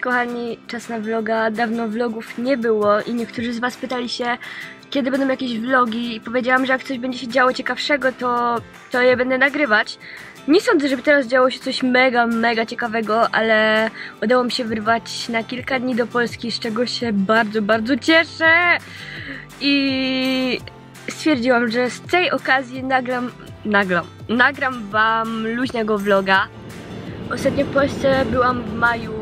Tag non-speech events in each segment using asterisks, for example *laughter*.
Kochani, czas na vloga. Dawno vlogów nie było i niektórzy z was pytali się, kiedy będą jakieś vlogi i powiedziałam, że jak coś będzie się działo ciekawszego, to, to je będę nagrywać. Nie sądzę, żeby teraz działo się coś mega, mega ciekawego, ale udało mi się wyrwać na kilka dni do Polski, z czego się bardzo, bardzo cieszę. I stwierdziłam, że z tej okazji nagram, nagram, nagram wam luźnego vloga. Ostatnio w Polsce byłam w maju,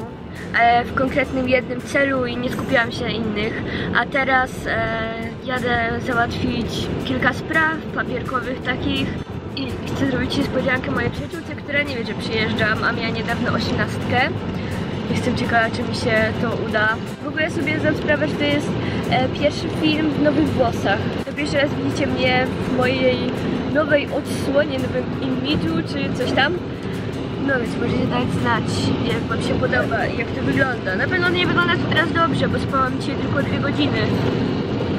w konkretnym jednym celu i nie skupiłam się na innych, a teraz e, jadę załatwić kilka spraw papierkowych takich i chcę zrobić niespodziankę mojej przyjaciółce, która nie wie, że przyjeżdżam, a miała niedawno osiemnastkę. Jestem ciekawa, czy mi się to uda. W ogóle sobie zdam sprawę, że to jest e, pierwszy film w nowych włosach. To pierwszy raz widzicie mnie w mojej nowej odsłonie, nowym imidżu, czy coś tam. No więc możecie dać znać, jak wam się podoba i jak to wygląda. Na pewno nie wygląda to teraz dobrze, bo spałam dzisiaj tylko dwie godziny.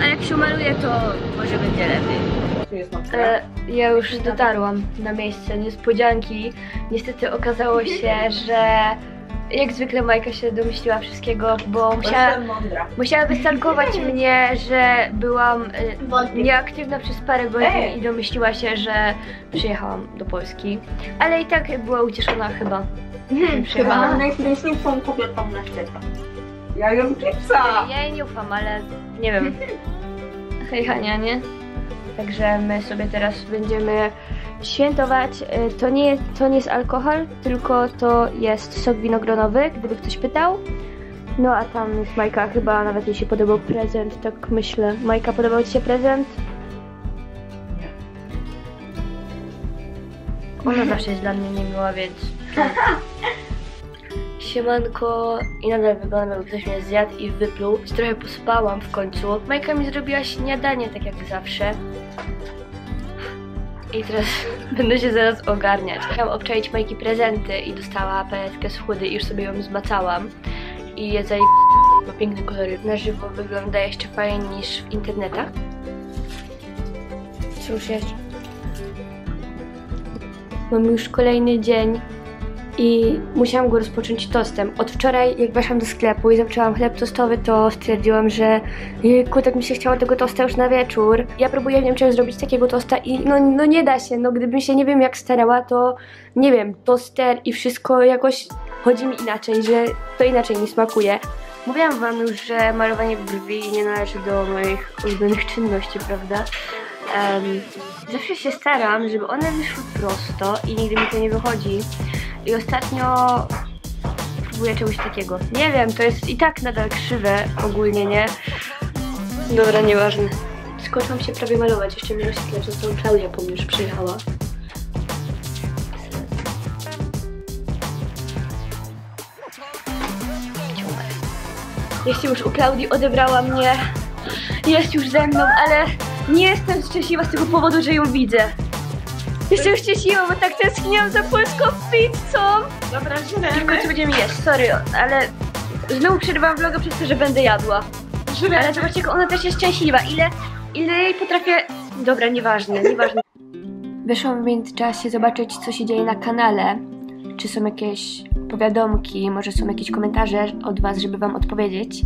A jak się umaluje, to może będzie lepiej. E, ja już dotarłam na miejsce niespodzianki. Niestety okazało się, że jak zwykle Majka się domyśliła wszystkiego, bo musiała, musiała mnie, że byłam Wątpię. nieaktywna przez parę godzin Ej. i domyśliła się, że przyjechałam do Polski. Ale i tak była ucieszona chyba. że Przyjechałam. najpiękniejszą kobietą na świecie. Ja jem chipsa! Ja jej nie ufam, ale nie wiem. *laughs* Hej Hania, nie? Także my sobie teraz będziemy świętować. Y, To nie, jest, to nie jest alkohol, tylko to jest sok winogronowy, gdyby ktoś pytał. No a tam jest Majka, chyba nawet jej się podobał prezent, tak myślę. Majka, podobał Ci się prezent? Ona zawsze jest dla mnie niemiła, więc... *laughs* Siemanko i nadal wyglądam jakby ktoś mnie zjadł i wypluł. Trochę pospałam w końcu. Majka mi zrobiła śniadanie tak jak zawsze. I teraz *laughs* będę się zaraz ogarniać. Chciałam obczaić Majki prezenty i dostała paletkę z chudy i już sobie ją zmacałam. I je zaje... ma piękne kolory. Na żywo wygląda jeszcze fajniej niż w internetach. Cóż jeszcze? Mam już kolejny dzień i musiałam go rozpocząć tostem. Od wczoraj, jak weszłam do sklepu i zaczęłam chleb tostowy, to stwierdziłam, że jejku, tak mi się chciało tego tosta już na wieczór. Ja próbuję w Niemczech zrobić takiego tosta i no, no nie da się, no gdybym się nie wiem jak starała, to nie wiem, toster i wszystko jakoś chodzi mi inaczej, że to inaczej mi smakuje. Mówiłam wam już, że malowanie brwi nie należy do moich ulubionych czynności, prawda? Em, zawsze się staram, żeby one wyszły prosto i nigdy mi to nie wychodzi. I ostatnio próbuję czegoś takiego. Nie wiem, to jest i tak nadal krzywe ogólnie, nie? Dobra, nieważne. Skończyłam się prawie malować, jeszcze mi rozświetlać, że tą Klaudia po mnie już przyjechała. Jeśli już u Klaudii odebrała mnie, jest już ze mną, ale nie jestem szczęśliwa z tego powodu, że ją widzę. Jestem szczęśliwa, bo tak tęskniłam za polską pizzą. Dobra, żremy. końcu będziemy jeść, sorry, ale znowu przerywam vloga przez to, że będę jadła. Ale zobaczcie, jak ona też jest szczęśliwa. Ile, ile jej potrafię... Dobra, nieważne, nieważne. Wyszłam w międzyczasie zobaczyć, co się dzieje na kanale. Czy są jakieś powiadomki, może są jakieś komentarze od was, żeby wam odpowiedzieć.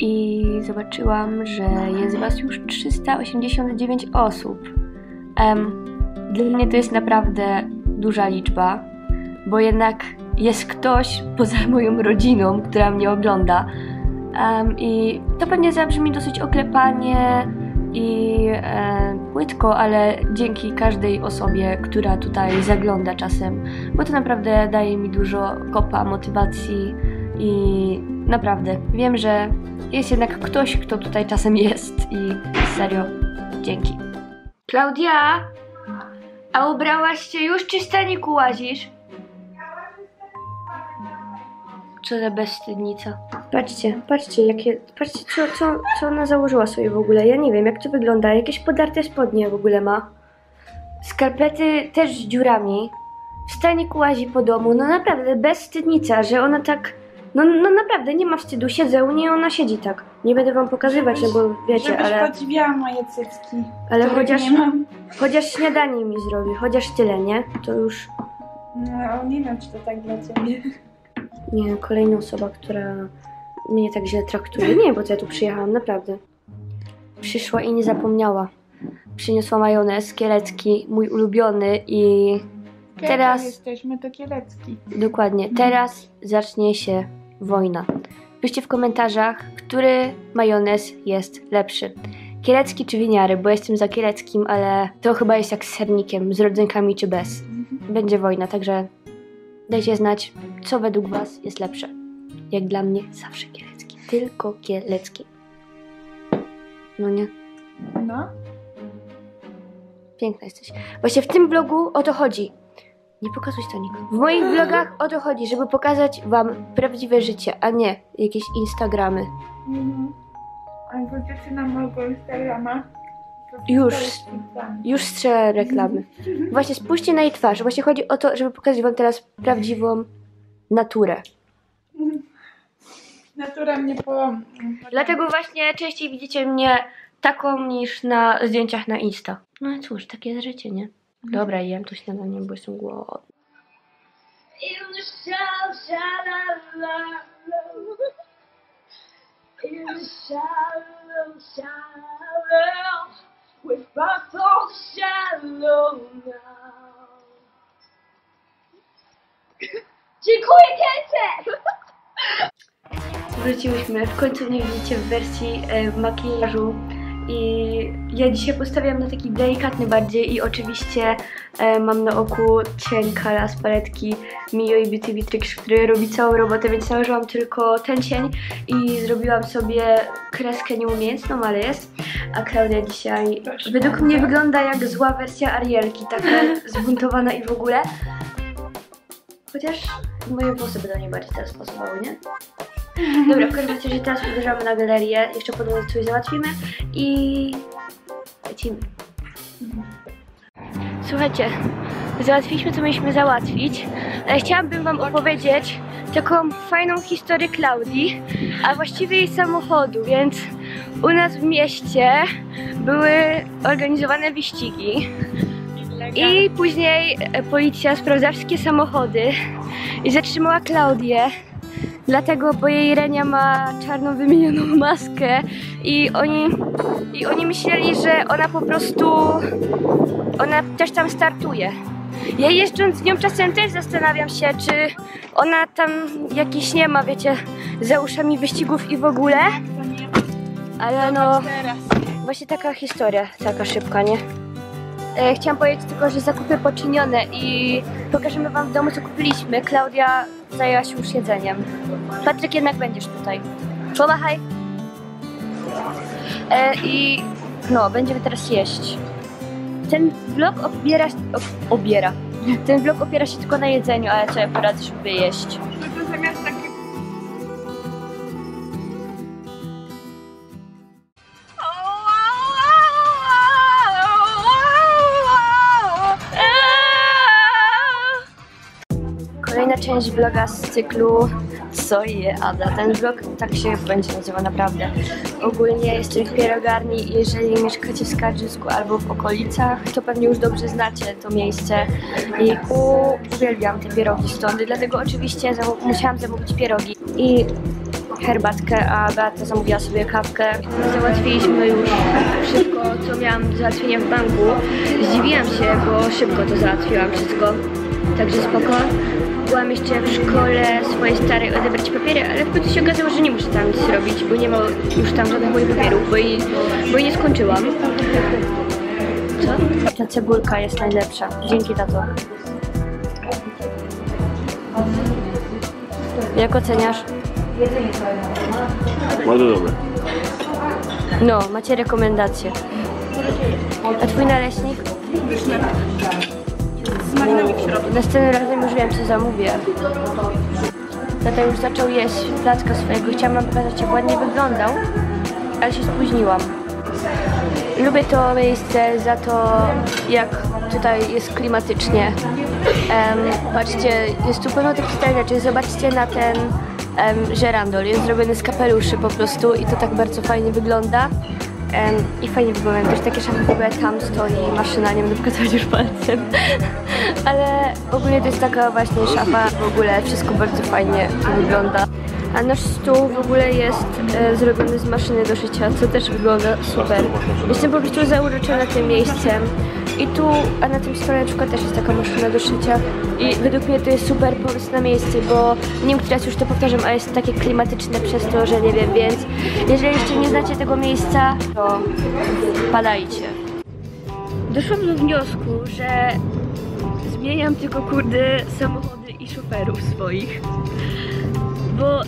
I zobaczyłam, że jest was już 389 osób. Em, dla mnie to jest naprawdę duża liczba, bo jednak jest ktoś poza *laughs* moją rodziną, która mnie ogląda. Em, I to pewnie zabrzmi dosyć oklepanie i e, płytko, ale dzięki każdej osobie, która tutaj zagląda czasem, bo to naprawdę daje mi dużo kopa, motywacji i naprawdę wiem, że jest jednak ktoś, kto tutaj czasem jest i serio dzięki. Klaudia, a ubrałaś się już czy w staniku łazisz? Co za bezstydnica. Patrzcie, patrzcie, jakie. Patrzcie, co, co, co ona założyła sobie w ogóle. Ja nie wiem, jak to wygląda. Jakieś podarte spodnie w ogóle ma. Skarpety też z dziurami. W staniku łazi po domu. No naprawdę, bezstydnica, że ona tak. No, no naprawdę, nie ma wstydu. Siedzę u niej, ona siedzi tak. Nie będę wam pokazywać, no bo wiecie, Żebyś ale. podziwiała moje cycki. Ale chociaż, nie mam. chociaż śniadanie mi zrobi, chociaż tyle, nie? To już. No, nie wiem, czy to tak dla ciebie. Nie, kolejna osoba, która mnie tak źle traktuje. Nie, bo to ja tu przyjechałam, naprawdę. Przyszła i nie zapomniała. Przyniosła majonez kielecki, mój ulubiony i Teraz- jesteśmy to kielecki. dokładnie, teraz zacznie się wojna. Piszcie w komentarzach, który majonez jest lepszy. Kielecki czy winiary, bo jestem za kieleckim, ale to chyba jest jak z sernikiem, z rodzynkami czy bez. Będzie wojna, także dajcie znać, co według was jest lepsze. Jak dla mnie zawsze kielecki, tylko kielecki. No nie? No. Piękna jesteś. Właśnie w tym vlogu o to chodzi. Nie pokazuj Tonik. W moich vlogach o to chodzi, żeby pokazać wam prawdziwe życie, a nie jakieś Instagramy. Mhm. A jak wrócicie na mojego Instagrama, to Już. to. Już strzelę reklamy. Właśnie spójrzcie na jej twarz. Właśnie chodzi o to, żeby pokazać wam teraz prawdziwą naturę. Natura mnie po... Dlatego właśnie częściej widzicie mnie taką niż na zdjęciach na Insta. No i cóż, takie jest życie, nie? Dobra, jem to śniadanie, bo jestem głodna. Dziękuję, Kęcie! Wróciłyśmy. W końcu mnie widzicie w wersji e, w makijażu. I ja dzisiaj postawiam na taki delikatny bardziej i oczywiście e, mam na oku cień Kala z paletki Mio i Beauty Vitrix, który robi całą robotę, więc nałożyłam tylko ten cień i zrobiłam sobie kreskę nieumiejętną, ale jest. A Klaudia dzisiaj Proszę według mnie wygląda jak zła wersja Arielki, taka *laughs* zbuntowana i w ogóle. Chociaż moje włosy by do niej bardziej teraz pasowały, nie? Dobra, w każdym razie teraz uderzamy na galerię, jeszcze po drodze coś załatwimy i lecimy. Słuchajcie, załatwiliśmy co mieliśmy załatwić, ale chciałabym wam opowiedzieć taką fajną historię Klaudii, a właściwie jej samochodu, więc u nas w mieście były organizowane wyścigi i później e, policja sprawdzała wszystkie samochody i zatrzymała Klaudię. Dlatego, bo jej Renia ma czarną wymienioną maskę i oni, i oni myśleli, że ona po prostu, ona też tam startuje. Ja jeżdżąc z nią czasem też zastanawiam się, czy ona tam jakiś nie ma, wiecie, za uszami wyścigów i w ogóle, ale no właśnie taka historia, taka szybka, nie? E, chciałam powiedzieć tylko, że zakupy poczynione i pokażemy wam w domu, co kupiliśmy. Klaudia zajęła się już jedzeniem. Patryk, jednak będziesz tutaj. Pomachaj. E, I no, będziemy teraz jeść. Ten vlog opiera się... O, obiera. Ten vlog opiera się tylko na jedzeniu, ale ja poradzę, żeby jeść. Część vloga z cyklu Co je Ada? Ten vlog tak się będzie nazywał naprawdę. Ogólnie jestem w pierogarni jeżeli mieszkacie w Skarżysku albo w okolicach, to pewnie już dobrze znacie to miejsce. I uwielbiam te pierogi stąd, dlatego oczywiście musiałam zamówić pierogi i herbatkę, a Beata zamówiła sobie kawkę. Załatwiliśmy już wszystko, co miałam do załatwienia w banku. Zdziwiłam się, bo szybko to załatwiłam wszystko. Także spoko. Byłam jeszcze w szkole swojej starej odebrać papiery, ale w końcu się okazało, że nie muszę tam nic robić, bo nie ma już tam żadnych moich papierów, bo i, bo i nie skończyłam. Co? Ta cebulka jest najlepsza. Dzięki tato. Jak oceniasz? Bardzo dobre. No, macie rekomendacje. A twój naleśnik? Smagnami w środku. Następnym razem już wiem, co zamówię. Tata już zaczął jeść placka swojego. Chciałam wam pokazać, jak ładnie wyglądał, ale się spóźniłam. Lubię to miejsce za to, jak tutaj jest klimatycznie. Em, patrzcie, jest tu pełno takich rzeczy. Zobaczcie na ten em, żerandol. Jest zrobiony z kapeluszy po prostu i to tak bardzo fajnie wygląda. I fajnie wyglądają. Też takie szafy w ogóle tam stoi maszyna, nie będę pokazywać już palcem. *laughs* Ale ogólnie to jest taka właśnie szafa, w ogóle wszystko bardzo fajnie wygląda. A nasz stół w ogóle jest e, zrobiony z maszyny do szycia, co też wygląda super. Jestem po prostu zauroczona tym miejscem. I tu, a na tym przykład też jest taka maszyna do szycia. I według mnie to jest super pomysł na miejsce, bo nie wiem, który raz już to powtarzam, ale jest takie klimatyczne przez to, że nie wiem, więc jeżeli jeszcze nie znacie tego miejsca, to wpadajcie. Doszłam do wniosku, że zmieniam tylko kurde samochody i szoferów swoich. Bo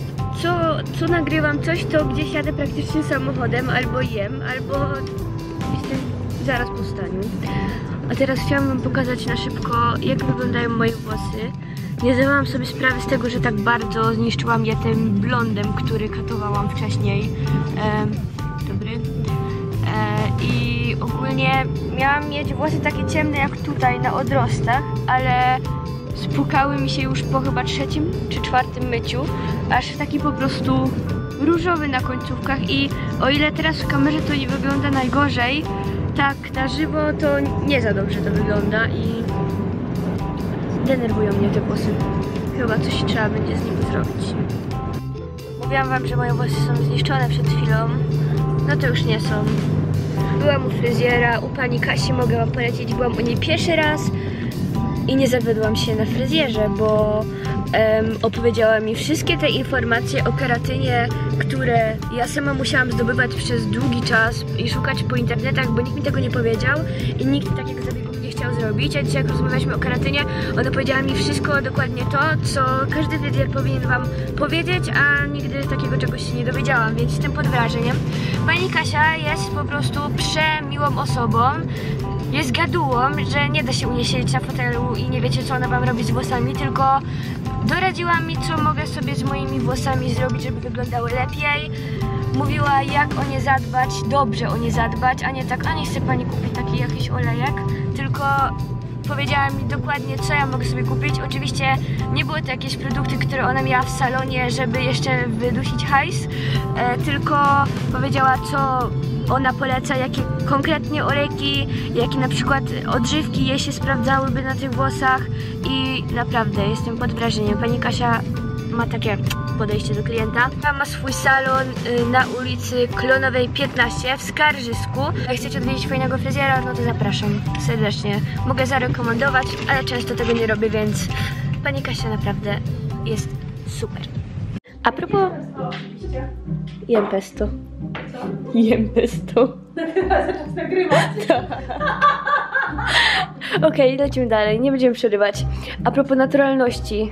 co, co nagrywam coś, to gdzieś jadę praktycznie samochodem, albo jem, albo zaraz po staniu. A teraz chciałam wam pokazać na szybko, jak wyglądają moje włosy. Nie zdawałam sobie sprawy z tego, że tak bardzo zniszczyłam je tym blondem, który katowałam wcześniej. Em, dobry. E, I ogólnie miałam mieć włosy takie ciemne jak tutaj na odrostach, ale spukały mi się już po chyba trzecim czy czwartym myciu, aż taki po prostu różowy na końcówkach i o ile teraz w kamerze to nie wygląda najgorzej, tak na żywo to nie za dobrze to wygląda i denerwują mnie te włosy. Chyba coś trzeba będzie z nimi zrobić. Mówiłam wam, że moje włosy są zniszczone przed chwilą. No to już nie są. Byłam u fryzjera, u pani Kasi mogę wam polecić. Byłam u niej pierwszy raz i nie zawiodłam się na fryzjerze, bo em, opowiedziała mi wszystkie te informacje o keratynie, które ja sama musiałam zdobywać przez długi czas i szukać po internetach, bo nikt mi tego nie powiedział i nikt takiego zabiegu nie chciał zrobić. A dzisiaj jak rozmawialiśmy o keratynie, ona powiedziała mi wszystko dokładnie to, co każdy fryzjer powinien wam powiedzieć, a nigdy takiego czegoś się nie dowiedziałam, więc jestem pod wrażeniem. Pani Kasia jest po prostu przemiłą osobą. Jest gadułą, że nie da się u niej siedzieć na fotelu i nie wiecie co ona wam robi z włosami, tylko doradziła mi co mogę sobie z moimi włosami zrobić, żeby wyglądały lepiej. Mówiła jak o nie zadbać, dobrze o nie zadbać, a nie tak, a nie chce pani kupić taki jakiś olejek, tylko powiedziała mi dokładnie co ja mogę sobie kupić. Oczywiście nie były to jakieś produkty, które ona miała w salonie, żeby jeszcze wydusić hajs, e, tylko powiedziała co ona poleca, jakie konkretnie olejki, jakie na przykład odżywki jej się sprawdzałyby na tych włosach i naprawdę jestem pod wrażeniem. Pani Kasia ma takie podejście do klienta. Ma swój salon y, na ulicy Klonowej 15 w Skarżysku. Jak chcecie odwiedzić fajnego fryzjera, no to zapraszam serdecznie. Mogę zarekomendować, ale często tego nie robię, więc pani Kasia naprawdę jest super. A propos... Jem pesto. *laughs* Jem pesto. *laughs* Okej, lecimy dalej, nie będziemy przerywać. A propos naturalności,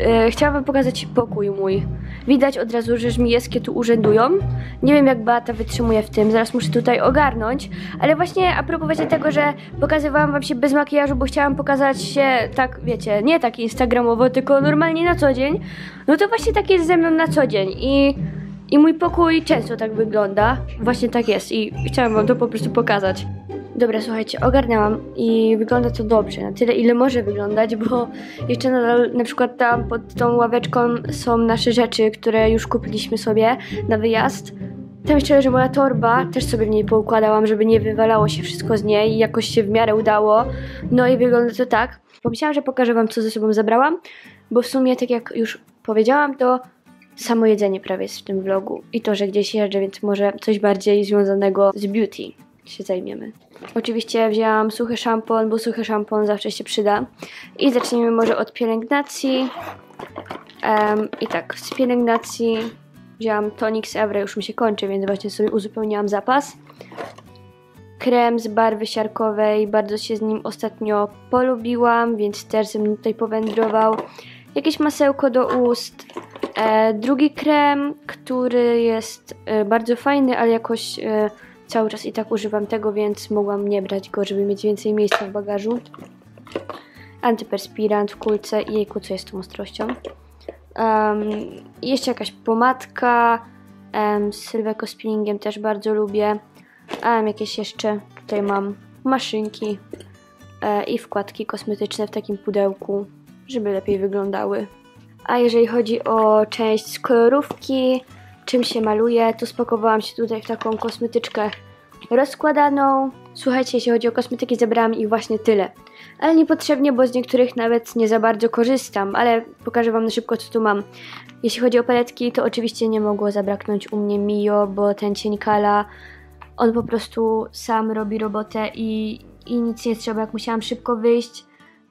e, chciałam wam pokazać pokój mój. Widać od razu, że żmijewskie tu urzędują. Nie wiem jak Beata wytrzymuje w tym, zaraz muszę tutaj ogarnąć. Ale właśnie a propos właśnie tego, że pokazywałam wam się bez makijażu, bo chciałam pokazać się tak, wiecie, nie tak instagramowo, tylko normalnie na co dzień. No to właśnie tak jest ze mną na co dzień i... I mój pokój często tak wygląda. Właśnie tak jest i chciałam wam to po prostu pokazać. Dobra, słuchajcie, ogarnęłam i wygląda to dobrze, na tyle ile może wyglądać, bo jeszcze nadal na przykład tam pod tą ławeczką są nasze rzeczy, które już kupiliśmy sobie na wyjazd. Tam jeszcze leży moja torba, też sobie w niej poukładałam, żeby nie wywalało się wszystko z niej i jakoś się w miarę udało. No i wygląda to tak. Pomyślałam, że pokażę wam co ze sobą zabrałam, bo w sumie tak jak już powiedziałam, to samo jedzenie prawie jest w tym vlogu i to, że gdzieś jeżdżę, więc może coś bardziej związanego z beauty się zajmiemy. Oczywiście wzięłam suchy szampon, bo suchy szampon zawsze się przyda. I zacznijmy może od pielęgnacji. Em, I tak, z pielęgnacji wzięłam tonik z Evra, już mi się kończy, więc właśnie sobie uzupełniłam zapas. Krem z barwy siarkowej, bardzo się z nim ostatnio polubiłam, więc też ze mną tutaj powędrował. Jakieś masełko do ust. E, drugi krem, który jest e, bardzo fajny, ale jakoś e, cały czas i tak używam tego, więc mogłam nie brać go, żeby mieć więcej miejsca w bagażu. Antyperspirant w kulce i jejku, co jest tą ostrością. Um, jeszcze jakaś pomadka um, z Sylweko Spinningiem też bardzo lubię. A jakieś jeszcze tutaj mam maszynki e, i wkładki kosmetyczne w takim pudełku, żeby lepiej wyglądały. A jeżeli chodzi o część z kolorówki, czym się maluje, to spakowałam się tutaj w taką kosmetyczkę rozkładaną. Słuchajcie, jeśli chodzi o kosmetyki, zebrałam ich właśnie tyle. Ale niepotrzebnie, bo z niektórych nawet nie za bardzo korzystam, ale pokażę Wam na szybko, co tu mam. Jeśli chodzi o paletki, to oczywiście nie mogło zabraknąć u mnie Mio, bo ten cień Kala, on po prostu sam robi robotę i, i nic nie trzeba. Jak musiałam szybko wyjść,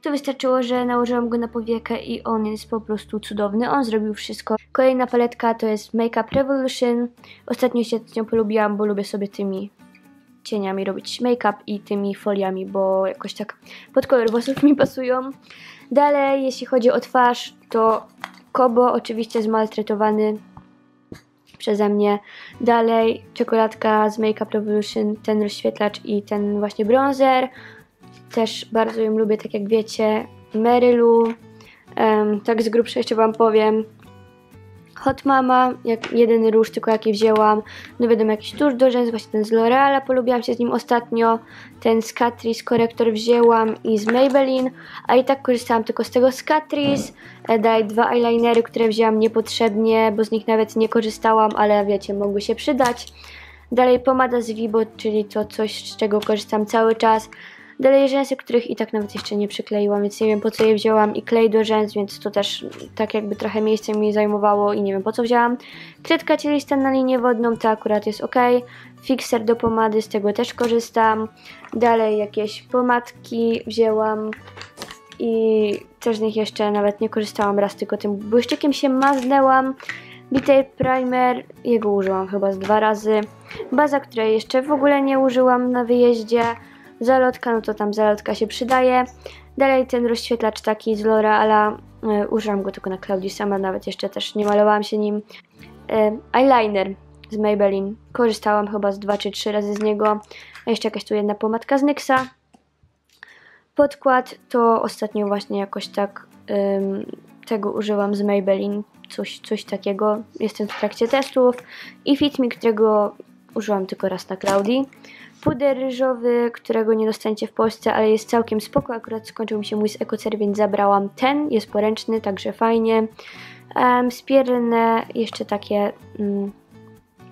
to wystarczyło, że nałożyłam go na powiekę i on jest po prostu cudowny. On zrobił wszystko. Kolejna paletka to jest Makeup Revolution. Ostatnio się z nią polubiłam, bo lubię sobie tymi cieniami robić make-up i tymi foliami, bo jakoś tak pod kolor włosów mi pasują. Dalej, jeśli chodzi o twarz, to Kobo oczywiście zmaltretowany przeze mnie. Dalej, czekoladka z Makeup Revolution, ten rozświetlacz i ten właśnie bronzer. Też bardzo ją lubię, tak jak wiecie. Merylu. Em, tak z grubsza jeszcze Wam powiem. Hot Mama, jak jedyny róż, tylko jaki wzięłam. No wiadomo, jakiś tusz do rzęs, właśnie ten z L'Oreala, polubiłam się z nim ostatnio. Ten z Catrice korektor wzięłam i z Maybelline, a i tak korzystałam tylko z tego z Catrice. Daj dwa eyelinery, które wzięłam niepotrzebnie, bo z nich nawet nie korzystałam, ale wiecie, mogły się przydać. Dalej pomada z Vibo, czyli to coś, z czego korzystam cały czas. Dalej rzęsy, których i tak nawet jeszcze nie przykleiłam, więc nie wiem po co je wzięłam i klej do rzęs, więc to też tak jakby trochę miejsca mi zajmowało i nie wiem po co wzięłam. Kredka cielista na linię wodną, to akurat jest ok. Fixer do pomady, z tego też korzystam. Dalej jakieś pomadki wzięłam i też z nich jeszcze nawet nie korzystałam raz, tylko tym błyszczykiem się maznęłam. Detail Primer, jego użyłam chyba z dwa razy. Baza, której jeszcze w ogóle nie użyłam na wyjeździe. Zalotka, no to tam zalotka się przydaje. Dalej ten rozświetlacz taki z L'Oreala, y, użyłam go tylko na Claudii sama, nawet jeszcze też nie malowałam się nim. Y, eyeliner z Maybelline, korzystałam chyba z dwa czy trzy razy z niego. A jeszcze jakaś tu jedna pomadka z NYXa. Podkład to ostatnio właśnie jakoś tak tego użyłam z Maybelline, coś, coś takiego. Jestem w trakcie testów. I Fit Me, którego użyłam tylko raz na Claudii. Puder ryżowy, którego nie dostaniecie w Polsce, ale jest całkiem spoko. Akurat skończył mi się mój z EcoCer, więc zabrałam ten. Jest poręczny, także fajnie. Um, spierne, jeszcze takie mm,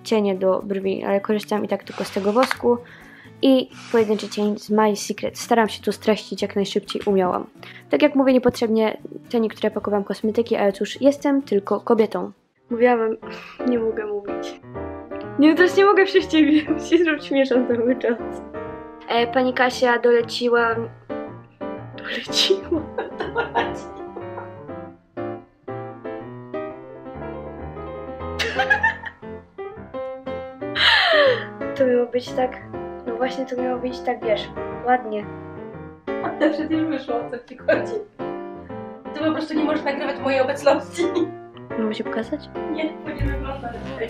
cienie do brwi, ale korzystam i tak tylko z tego wosku. I pojedynczy cień z My Secret. Staram się to streścić jak najszybciej umiałam. Tak jak mówię, niepotrzebnie te niektóre pakowałam kosmetyki, ale cóż, jestem tylko kobietą. Mówiłam, *laughs* nie mogę mówić. Nie, też nie mogę przez ciebie, *laughs* się zrobić śmieszą cały czas. E, pani Kasia doleciła... Doleciła? *laughs* To miało być tak... No właśnie to miało być tak, wiesz, ładnie. Ale przecież wyszło, o co ci chodzi. Ty po prostu nie możesz nagrywać mojej obecności. Mogę się pokazać? Nie, to nie wygląda lepiej.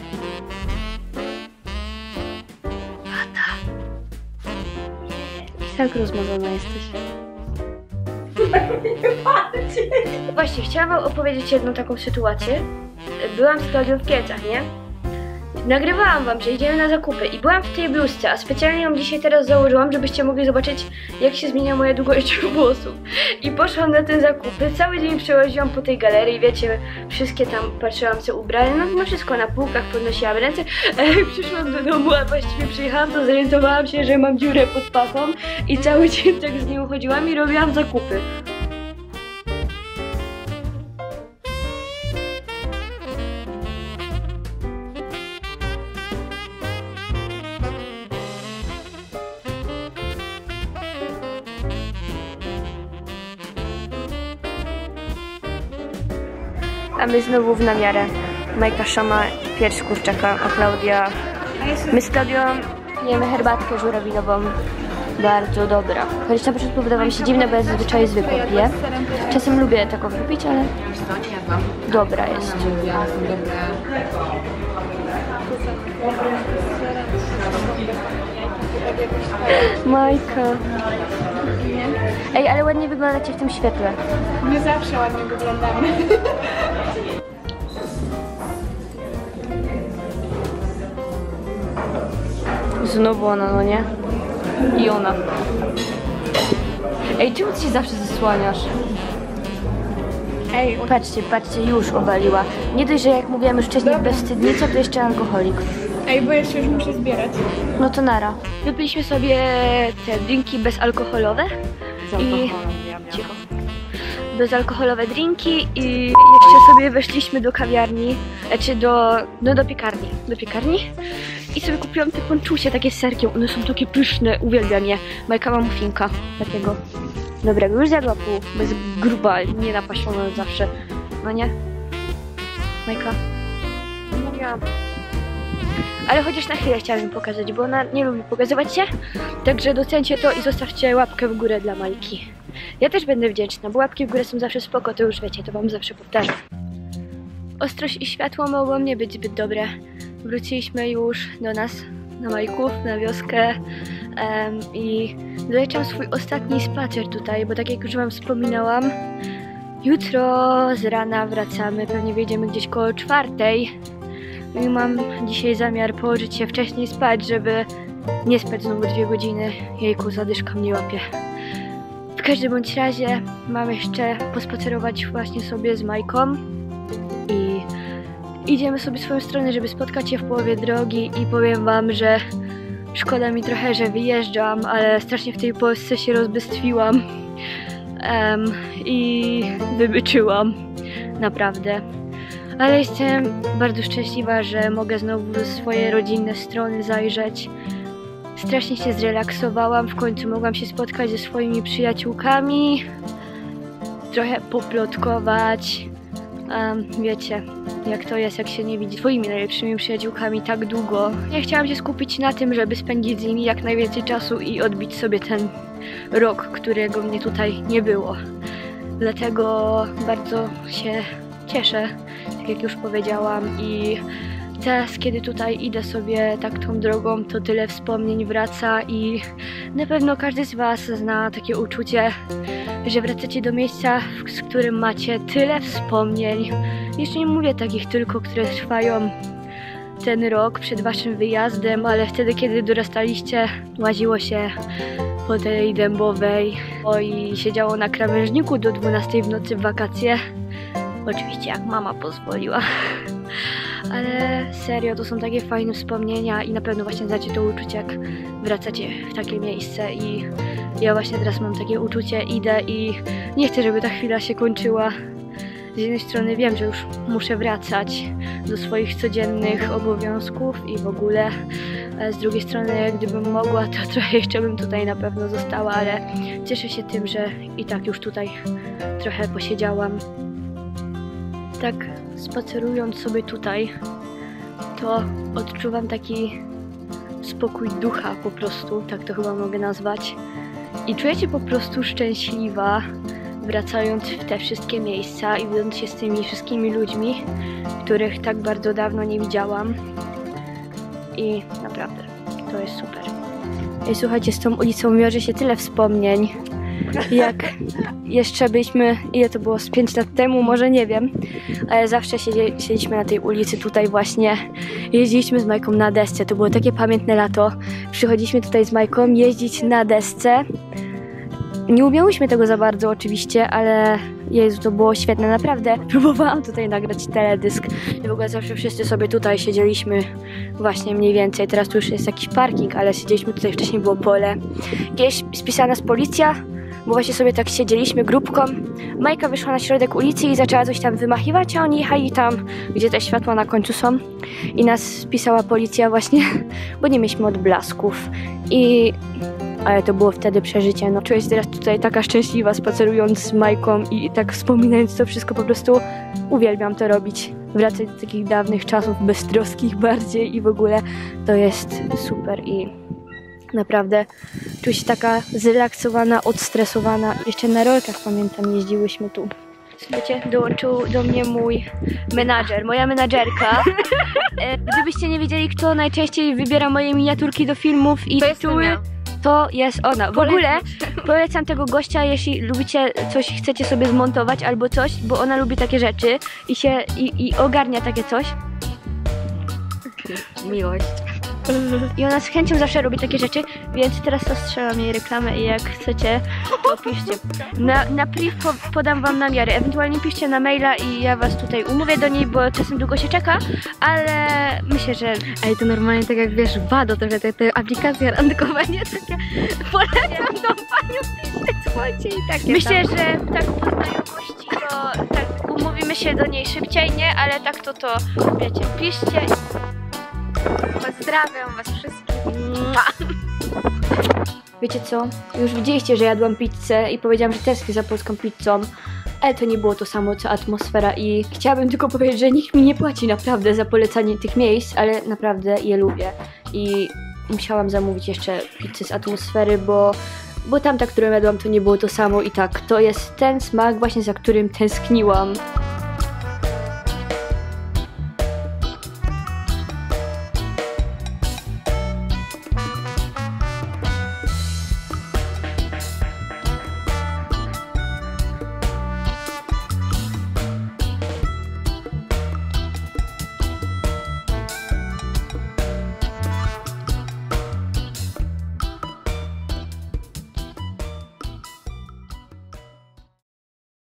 Tak rozmawiana jesteś. Właśnie, chciałam wam opowiedzieć jedną taką sytuację. Byłam z Klaudią w Kielcach, nie? Nagrywałam wam, że idziemy na zakupy i byłam w tej bluzce, a specjalnie ją dzisiaj teraz założyłam, żebyście mogli zobaczyć, jak się zmienia moja długość *laughs* włosów. I poszłam na te zakupy, cały dzień przełaziłam po tej galerii, wiecie, wszystkie tam patrzyłam co ubrane, no, no wszystko na półkach, podnosiłam ręce, jak *laughs* przyszłam do domu, a właściwie przyjechałam, to zorientowałam się, że mam dziurę pod pachą i cały *laughs* dzień tak z nią chodziłam i robiłam zakupy. A my znowu w namiarę. Majka Szama, pierś kurczaka, a Klaudia... My z Klaudią jemy herbatkę żurawinową. Bardzo dobra. Chociaż na początku wydawało mi się dziwne, bo ja zazwyczaj zwykłą piję. Czasem lubię taką wypić, ale dobra jest. Majka. Ej, ale ładnie wyglądacie w tym świetle. My zawsze ładnie wyglądamy. Znowu ona, no nie? I ona. Ej, czemu ty się zawsze zasłaniasz? Ej, patrzcie, patrzcie, już obaliła. Nie dość, że jak mówiłam już wcześniej bezstydnica, to jeszcze alkoholik. Ej, bo jeszcze już muszę zbierać. No to nara. Wypiliśmy sobie te drinki bezalkoholowe. I cicho. Bezalkoholowe drinki i jeszcze sobie weszliśmy do kawiarni, czy do, no do piekarni, do piekarni i sobie kupiłam te ponczusie takie z serkiem, one są takie pyszne, uwielbiam je. Majka ma muffinka takiego dobrego, już zjadła pół, bez gruba, nie napasiona zawsze, no nie? Majka? Mówiłam. Ale chociaż na chwilę chciałabym pokazać, bo ona nie lubi pokazywać się. Także docencie to i zostawcie łapkę w górę dla Majki. Ja też będę wdzięczna, bo łapki w górę są zawsze spoko, to już wiecie, to wam zawsze powtarzam. Ostrość i światło mogło nie być zbyt dobre. Wróciliśmy już do nas, na Majków, na wioskę em, i zaliczam swój ostatni spacer tutaj, bo tak jak już wam wspominałam, jutro z rana wracamy, pewnie wyjdziemy gdzieś koło czwartej. I mam dzisiaj zamiar położyć się wcześniej spać, żeby nie spać znowu dwie godziny. Jejku, zadyszka mnie łapie. W każdym bądź razie mam jeszcze pospacerować właśnie sobie z Majką i idziemy sobie swoją stronę, żeby spotkać się w połowie drogi i powiem wam, że szkoda mi trochę, że wyjeżdżam, ale strasznie w tej Polsce się rozbestwiłam em, i wybyczyłam. Naprawdę. Ale jestem bardzo szczęśliwa, że mogę znowu ze swoje rodzinne strony zajrzeć. Strasznie się zrelaksowałam, w końcu mogłam się spotkać ze swoimi przyjaciółkami, trochę poplotkować. Em, wiecie, jak to jest, jak się nie widzi swoimi najlepszymi przyjaciółkami tak długo. Ja chciałam się skupić na tym, żeby spędzić z nimi jak najwięcej czasu i odbić sobie ten rok, którego mnie tutaj nie było. Dlatego bardzo się cieszę, tak jak już powiedziałam i teraz, kiedy tutaj idę sobie tak tą drogą, to tyle wspomnień wraca i na pewno każdy z Was zna takie uczucie, że wracacie do miejsca, z którym macie tyle wspomnień. Jeszcze nie mówię takich tylko, które trwają ten rok przed Waszym wyjazdem, ale wtedy, kiedy dorastaliście, łaziło się po tej dębowej o, i siedziało na krawężniku do 12 w nocy w wakacje. Oczywiście jak mama pozwoliła. *laughs* Ale serio, to są takie fajne wspomnienia i na pewno właśnie znacie to uczucie, jak wracacie w takie miejsce i ja właśnie teraz mam takie uczucie, idę i nie chcę, żeby ta chwila się kończyła. Z jednej strony wiem, że już muszę wracać do swoich codziennych obowiązków i w ogóle. Z drugiej strony, gdybym mogła, to *laughs* trochę jeszcze bym tutaj na pewno została, ale cieszę się tym, że i tak już tutaj trochę posiedziałam tak spacerując sobie tutaj, to odczuwam taki spokój ducha po prostu, tak to chyba mogę nazwać. I czuję się po prostu szczęśliwa, wracając w te wszystkie miejsca i widząc się z tymi wszystkimi ludźmi, których tak bardzo dawno nie widziałam. I naprawdę, to jest super. I słuchajcie, z tą ulicą wiąże się tyle wspomnień, jak jeszcze byliśmy, ile to było, z 5 lat temu, może nie wiem, ale zawsze siedzie, siedzieliśmy na tej ulicy tutaj właśnie, jeździliśmy z Majką na desce, to było takie pamiętne lato, przychodziliśmy tutaj z Majką jeździć na desce, nie umiałyśmy tego za bardzo oczywiście, ale Jezu, to było świetne, naprawdę. *laughs* Próbowałam tutaj nagrać teledysk i w ogóle zawsze wszyscy sobie tutaj siedzieliśmy właśnie mniej więcej. Teraz tu już jest jakiś parking, ale siedzieliśmy tutaj, wcześniej było pole. Kiedyś spisała nas policja, bo właśnie sobie tak siedzieliśmy grupką. Majka wyszła na środek ulicy i zaczęła coś tam wymachiwać, a oni jechali tam, gdzie te światła na końcu są. I nas spisała policja właśnie, *laughs* bo nie mieliśmy odblasków. I... Ale to było wtedy przeżycie. No, czuję się teraz tutaj taka szczęśliwa, spacerując z Majką i tak wspominając to wszystko, po prostu uwielbiam to robić. Wracać do takich dawnych czasów, beztroskich bardziej i w ogóle to jest super i naprawdę czuję się taka zrelaksowana, odstresowana. Jeszcze na rolkach pamiętam jeździłyśmy tu. Wiecie, dołączył do mnie mój menadżer, moja menadżerka. E, Gdybyście nie wiedzieli, kto najczęściej wybiera moje miniaturki do filmów i tytuły, to jest ona. W ogóle polecam tego gościa, jeśli lubicie coś, chcecie sobie zmontować albo coś, bo ona lubi takie rzeczy i się i, i ogarnia takie coś. Miłość. *laughs* I ona z chęcią zawsze robi takie rzeczy, więc teraz to strzelam jej reklamę i jak chcecie, to piszcie. Na, na priv po, podam wam namiary, ewentualnie piszcie na maila i ja was tutaj umówię do niej, bo czasem długo się czeka, ale myślę, że Ej, to normalnie tak jak wiesz, Wado, trochę te, te aplikacje randkowanie takie polecam tą panią piszcie, słuchajcie i takie Myślę, tam. że tak po znajomości to tak umówimy się do niej szybciej, nie? Ale tak to to wiecie, piszcie. Pozdrawiam was wszystkich. Wiecie co? Już widzieliście, że jadłam pizzę i powiedziałam, że tęsknię za polską pizzą. Ale to nie było to samo co atmosfera i chciałabym tylko powiedzieć, że nikt mi nie płaci naprawdę za polecanie tych miejsc, ale naprawdę je lubię. I musiałam zamówić jeszcze pizzę z atmosfery, bo, bo tamta, którą jadłam, to nie było to samo i tak, to jest ten smak właśnie za którym tęskniłam.